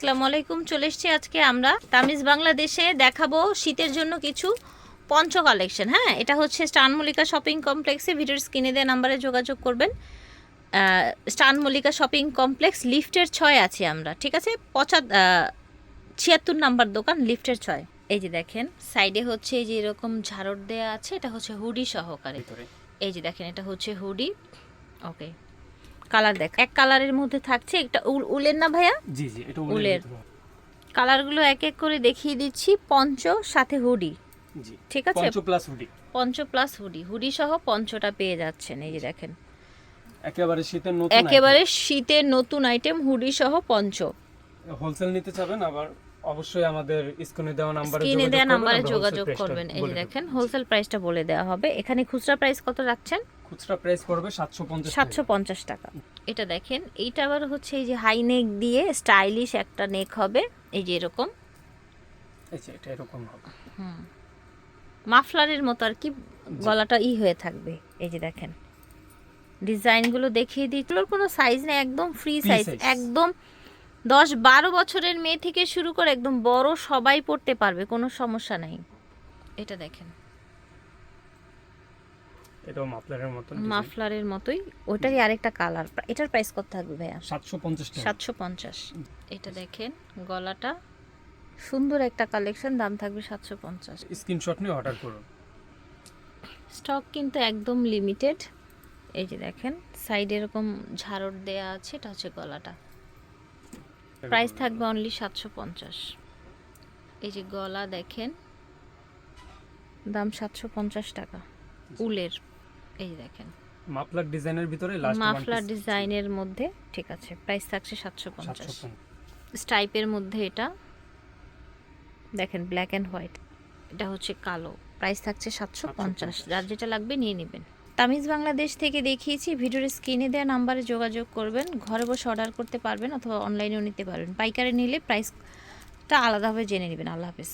আসসালামু আলাইকুম চলে এসেছি আজকে আমরা তামিজ বাংলাদেশে দেখাবো শীতের জন্য কিছু পঞ্চ কালেকশন হ্যাঁ এটা হচ্ছে স্টান মল্লিকা শপিং কমপ্লেক্সে ভিডিওর স্ক্রিনে দেওয়া নাম্বারে যোগাযোগ করবেন। আহ, স্টান মল্লিকা শপিং কমপ্লেক্স লিফটের ছয় আছি আমরা ঠিক আছে? পঁচা ছিয়াত্তর নাম্বার দোকান লিফটের ছয়। এই যে দেখেন সাইডে হচ্ছে এই যে এরকম ঝাড়ট দেওয়া আছে এটা হচ্ছে হুডি সহকারে। এই যে দেখেন এটা হচ্ছে হুডি। ওকে কালার দেখ। এক কালারের মধ্যে থাকছে একটা উল উলের না ভাইয়া? জি জি এটা উলের। কালারগুলো এক এক করে দেখিয়ে দিচ্ছি পঞ্চ সাথে হুডি। জি ঠিক আছে? Poncho plus hoodie. Poncho plus hoodie. Hoodie সহ পঞ্চটা পেয়ে যাচ্ছেন এই যে দেখেন। একেবারে শীতের নতুন একেবারে শীতের নতুন আইটেম হুডি সহ পঞ্চ। হোলসেল নিতে চাবেন আবার অবশ্যই আমাদের স্ক্রিনে দেওয়া নাম্বারে স্ক্রিনে দেওয়া নাম্বারে যোগাযোগ করবেন। এই যে দেখেন হোলসেল প্রাইসটা বলে দেওয়া হবে। এখানে খুচরা প্রাইস কত রাখছেন? খুচরা প্রাইস পড়বে 750 সাতশো পঞ্চাশ টাকা। এটা দেখেন এইটা আবার হচ্ছে এই যে হাই নেক দিয়ে স্টাইলিশ একটা নেক হবে। এই যে এরকম। এই যে এটা এরকম হবে। হুম। মাফলারের মতো আর কি গলাটা ই হয়ে থাকবে। এই যে দেখেন। ডিজাইনগুলো দেখিয়ে দিই কোনো সাইজ নেই একদম ফ্রি সাইজ একদম দশ বারো বছরের মেয়ে থেকে শুরু করে একদম বড় সবাই পড়তে পারবে কোনো সমস্যা নাই। এটা দেখেন। এটাও মাফলারের মাফলারের মতোই। ওটারই আরেকটা কালার এটার প্রাইস কত থাকবে ভাইয়া? 750 টাকা। সাতশো পঞ্চাশ। এটা দেখেন গলাটা সুন্দর একটা কালেকশন দাম থাকবে সাতশো পঞ্চাশ। স্ক্রিনশট নিয়ে অর্ডার করুন। স্টক কিন্তু একদম লিমিটেড এই যে দেখেন সাইডে এরকম ঝাড়ট দেয়া আছে এটা হচ্ছে গলাটা। প্রাইস থাকবে অনলি সাতশো পঞ্চাশ। এই যে গলা দেখেন দাম সাতশো পঞ্চাশ টাকা। উলের এই দেখেন। মাফলার ডিজাইনের ভিতরে মাফলার ডিজাইনের মধ্যে ঠিক আছে প্রাইস থাকছে সাতশো পঞ্চাশ। স্টাইপের মধ্যে এটা দেখেন ব্ল্যাক অ্যান্ড হোয়াইট এটা হচ্ছে কালো প্রাইস থাকছে সাতশো পঞ্চাশ। যার যেটা লাগবে নিয়ে নেবেন। তামিজ বাংলাদেশ থেকে দেখিয়েছি, ভিডিওর স্ক্রিনে দেওয়া নাম্বারে যোগাযোগ করবেন, ঘরে বসে অর্ডার করতে পারবেন অথবা অনলাইনেও নিতে পারবেন। পাইকারি নিলে প্রাইসটা আলাদাভাবে জেনে নেবেন। আল্লাহ হাফেজ।